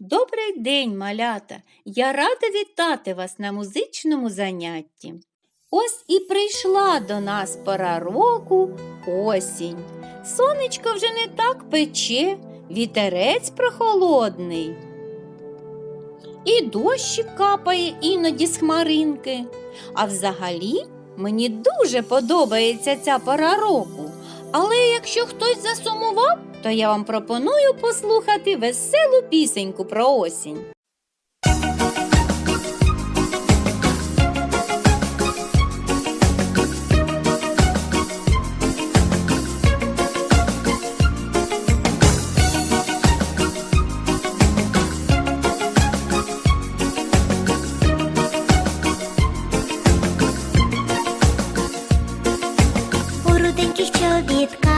Добрий день, малята! Я рада вітати вас на музичному занятті. Ось і прийшла до нас пора року осінь. Сонечко вже не так пече, вітерець прохолодний. І дощик капає іноді з хмаринки. А взагалі мені дуже подобається ця пора року. Але якщо хтось засумував, то я вам пропоную послухати веселу пісеньку про осінь. Руденьких чобітках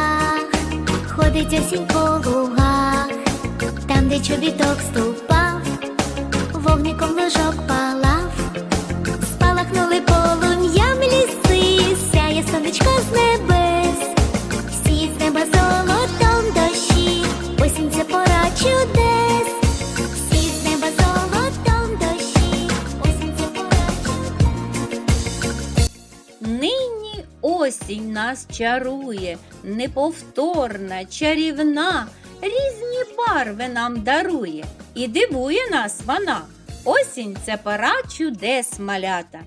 ходить осінь по лугах, там, де чобіток ступав, осінь нас чарує, неповторна, чарівна, різні барви нам дарує і дивує нас вона. Осінь це пора чудес малята.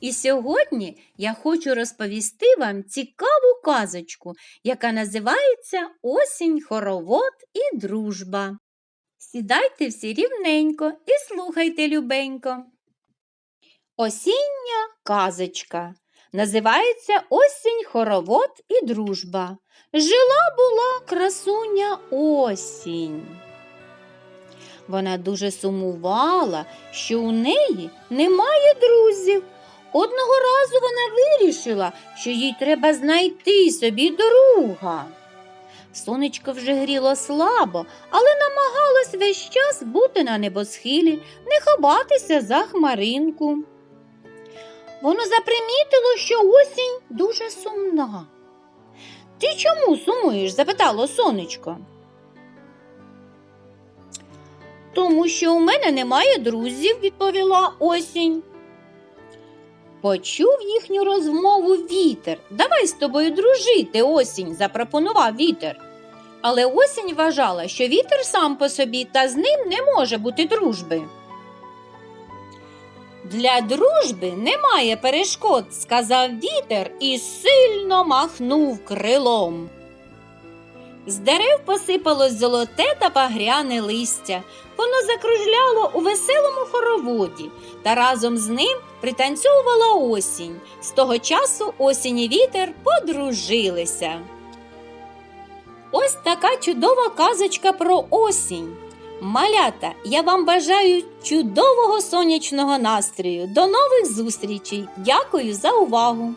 І сьогодні я хочу розповісти вам цікаву казочку, яка називається Осінь, хоровод і дружба. Сідайте всі рівненько і слухайте любенько. Осіння казочка. Називається Осінь, хоровод і дружба. Жила була красуня осінь. Вона дуже сумувала, що у неї немає друзів. Одного разу вона вирішила, що їй треба знайти собі друга. Сонечко вже гріло слабо, але намагалось весь час бути на небосхилі, не ховатися за хмаринку. Воно запримітило, що осінь дуже сумна. Ти чому сумуєш? запитало сонечко. Тому що у мене немає друзів, відповіла осінь. Почув їхню розмову вітер. Давай з тобою дружити, осінь, запропонував вітер. Але осінь вважала, що вітер сам по собі та з ним не може бути дружби. Для дружби немає перешкод, сказав вітер і сильно махнув крилом. З дерев посипалось золоте та багряне листя. Воно закружляло у веселому хороводі, та разом з ним пританцьовувала осінь. З того часу осінь і вітер подружилися. Ось така чудова казочка про осінь. Малята, я вам бажаю чудового сонячного настрою. До нових зустрічей. Дякую за увагу!